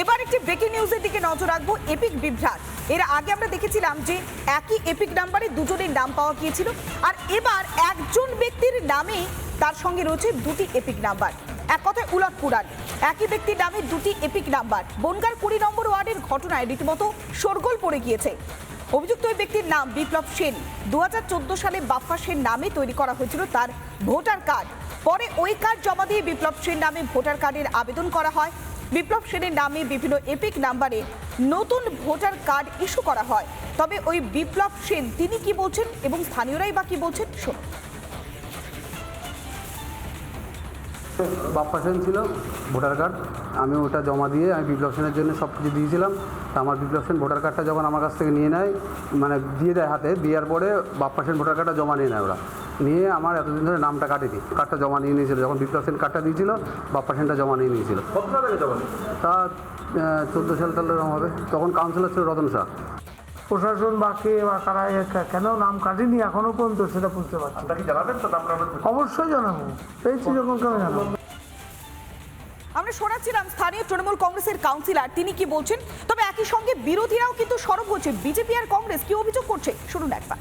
এবার একটি ব্রেকিং নিউজের দিকে নজর রাখব এপিক বিভ্রাট। এর আগে আমরা দেখেছিলাম যে একই এপিক নাম্বারে দুজনের নাম পাওয়া গিয়েছিল, আর এবার একজন ব্যক্তির নামে তার সঙ্গে রয়েছে দুটি এপিক নাম্বার এক কথায় উলট পুরাণ একই ব্যক্তির নামে দুটি এপিক নাম্বার বনগার কুড়ি নম্বর ওয়ার্ডের ঘটনায় রীতিমতো শোরগোল পড়ে গিয়েছে। অভিযুক্ত ওই ব্যক্তির নাম বিপ্লব সেন। দু হাজার চোদ্দ সালে বাপ্পা সেন নামে তৈরি করা হয়েছিল তার ভোটার কার্ড। পরে ওই কার্ড জমা দিয়ে বিপ্লব সেন নামে ভোটার কার্ডের আবেদন করা হয়। বিপ্লব সেনের নামে বিভিন্ন এপিক নাম্বারে নতুন ভোটার কার্ড ইস্যু করা হয়। তবে ওই বিপ্লব সেন তিনি কি বলছেন এবং স্থানীয়রাই বা কি বলছেন? শুনুন। বাপ্পা সেন ছিল ভোটার কার্ড। আমি ওটা জমা দিয়ে আমি বিপ্লব সেনের জন্য সব কিছু দিয়েছিলাম। তা আমার বিপ্লব সেন ভোটার কার্ডটা যখন আমার কাছ থেকে নিয়ে নেয় মানে দিয়ে দেয় হাতে, দেওয়ার পরে বাপ্পা সেন ভোটার কার্ডটা জমা নিয়ে নেয় ওরা। নিয়ে আমার এতদিন ধরে নামটা কাটেনি। কার্ডটা জমা নিয়ে নিয়েছিল। যখন বিপ্লব সেন কার্ডটা দিয়েছিল বাপ্পা সেনটা জমা নিয়ে নিয়েছিল। তা চোদ্দ সাল তাহলে এরকম হবে। তখন কাউন্সিলর ছিল রতন শাহ প্রশাসন বা কে বা কারা কেন নাম কাটেনি? এখনও পর্যন্ত সেটা বুঝতে পারছি না। আপনারা কি জানাবেন? তো আমরা অবশ্যই জানাব। পেয়েছি যখন কেন জানাব। আমরা শোনাচ্ছিলাম স্থানীয় তৃণমূল কংগ্রেসের কাউন্সিলর। তিনি কি বলছেন? তবে একই সঙ্গে বিরোধীরাও কিন্তু সরব হচ্ছে। বিজেপি আর কংগ্রেস কি অভিযোগ করছে? শুনুন একবার।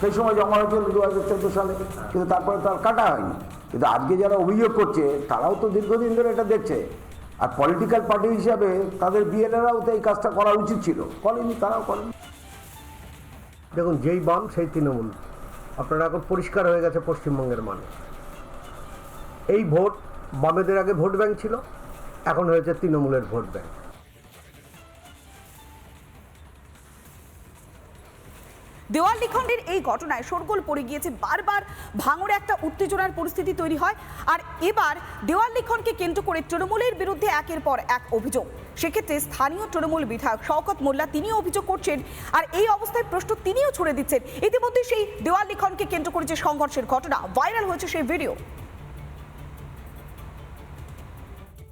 সেই সময় জমা হয়েছিল দু হাজার চোদ্দ সালে, কিন্তু তারপরে তার কাটা হয়নি। কিন্তু আজকে যারা অভিযোগ করছে, তারাও তো দীর্ঘদিন ধরে এটা দেখছে। আর পলিটিক্যাল পার্টি হিসাবে তাদের বিএলএরাও তো এই কাজটা করা উচিত ছিল। করেনি, তারাও করেনি। দেখুন, যেই বাম, সেই তৃণমূল। আপনারা এখন পরিষ্কার হয়ে গেছে পশ্চিমবঙ্গের মানুষ। এই ভোট বামেদের আগে ভোট ব্যাংক ছিল, এখন হয়েছে তৃণমূলের ভোট ব্যাংক। দেওয়াল লিখনের এই ঘটনায় শোরগোল পড়ে গিয়েছে। বারবার ভাঙড়ে একটা উত্তেজনার পরিস্থিতি তৈরি হয়। আর এবার দেওয়াল লিখনকে কেন্দ্র করে তৃণমূলের বিরুদ্ধে একের পর এক অভিযোগ। সেক্ষেত্রে স্থানীয় তৃণমূল বিধায়ক শওকত মোল্লা তিনিও অভিযোগ করছেন। আর এই অবস্থায় প্রশ্ন তিনিও ছুড়ে দিচ্ছেন। ইতিমধ্যে সেই দেওয়াল লিখনকে কেন্দ্র করে যে সংঘর্ষের ঘটনা ভাইরাল হয়েছে সেই ভিডিও।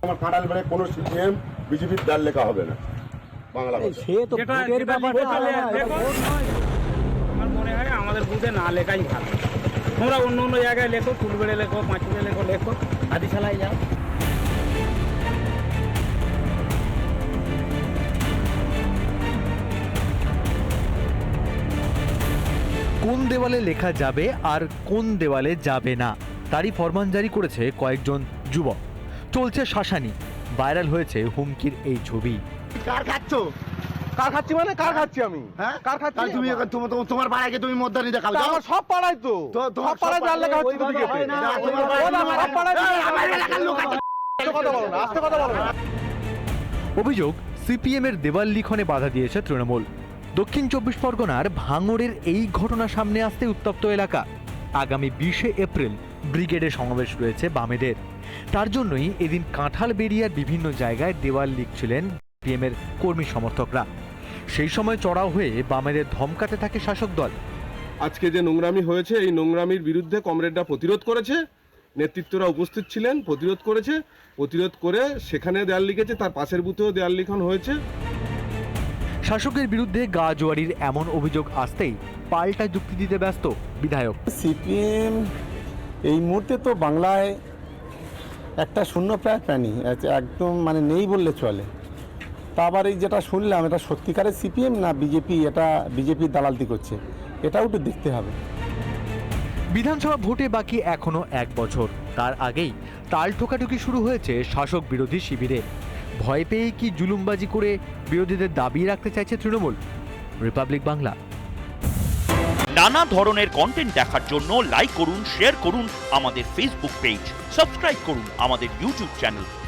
আমার কাঁড়াল বেড়ে কোনো সিপিএম বিজেপির ডাল লেখা হবে না। বাংলা ভাষা। আমার মনে হয় আমাদের বুথে না লেখাই ভালো। তোমরা অন্য অন্য জায়গায় লেখো ফুলবেড়ে লেখো পাঁচুড়ে লেখো লেখো আদি চালাই যাও। কোন দেওয়ালে লেখা যাবে আর কোন দেওয়ালে যাবে না তারই ফরমান জারি করেছে কয়েকজন যুবক। চলছে শাসানি ভাইরাল হয়েছে হুমকির এই ছবি। কার খাচ্ছ? কার খাচ্ছি মানে? কার খাচ্ছি আমি? হ্যাঁ? কার খাচ্ছি তুমি তোমার পাড়ায় তুমি মদ্দানি দেখাও যাও। সব পাড়ায় তো। সব পাড়ায় ডাল লেখা হচ্ছে তুমি সব পাড়ায় আমার এলাকার লোক কথা বলো না আস্তে কথা বলো না। অভিযোগ সিপিএম এর দেওয়াল লিখনে বাধা দিয়েছে তৃণমূল। দক্ষিণ চব্বিশ পরগনার ভাঙড়ের এই ঘটনা সামনে আসতে উত্তপ্ত এলাকা। আগামী বিশে এপ্রিল ব্রিগেডে সমাবেশ রয়েছে বামেদের। তার জন্যই এদিন কাঁঠাল বেরিয়ার বিভিন্ন জায়গায় দেওয়াল লিখছিলেন সিপিএম এর কর্মী সমর্থকরা। সেই সময় চড়াও হয়ে বামেদের ধমকাতে থাকে শাসক দল। আজকে যে নোংরামি হয়েছে এই নোংরামির বিরুদ্ধে কমরেডরা প্রতিরোধ করেছে নেতৃত্বরা উপস্থিত ছিলেন প্রতিরোধ করেছে প্রতিরোধ করে সেখানে দেয়াল লিখেছে তার পাশের বুথেও দেয়াল লিখন হয়েছে। শাসকের বিরুদ্ধে গা জোয়ারির এমন অভিযোগ আসতেই পাল্টা যুক্তি দিতে ব্যস্ত বিধায়ক। সিপিএম এই মুহূর্তে তো বাংলায় একটা শূন্য প্রায় প্রাণী একদম মানে নেই বললে চলে। তা আবার এই যেটা শুনলাম এটা সত্যিকারের সিপিএম না বিজেপি? এটা বিজেপি দালালতি করছে। এটাও একটু দেখতে হবে। বিধানসভা ভোটে বাকি এখনও এক বছর। তার আগেই তাল ঠোকাঠুকি শুরু হয়েছে শাসক বিরোধী শিবিরে। ভয় পেয়ে কি জুলুমবাজি করে বিরোধীদের দাবি রাখতে চাইছে তৃণমূল? রিপাবলিক বাংলা। নানা ধরনের কন্টেন্ট দেখার জন্য লাইক করুন শেয়ার করুন আমাদের ফেসবুক পেজ সাবস্ক্রাইব করুন আমাদের ইউটিউব চ্যানেল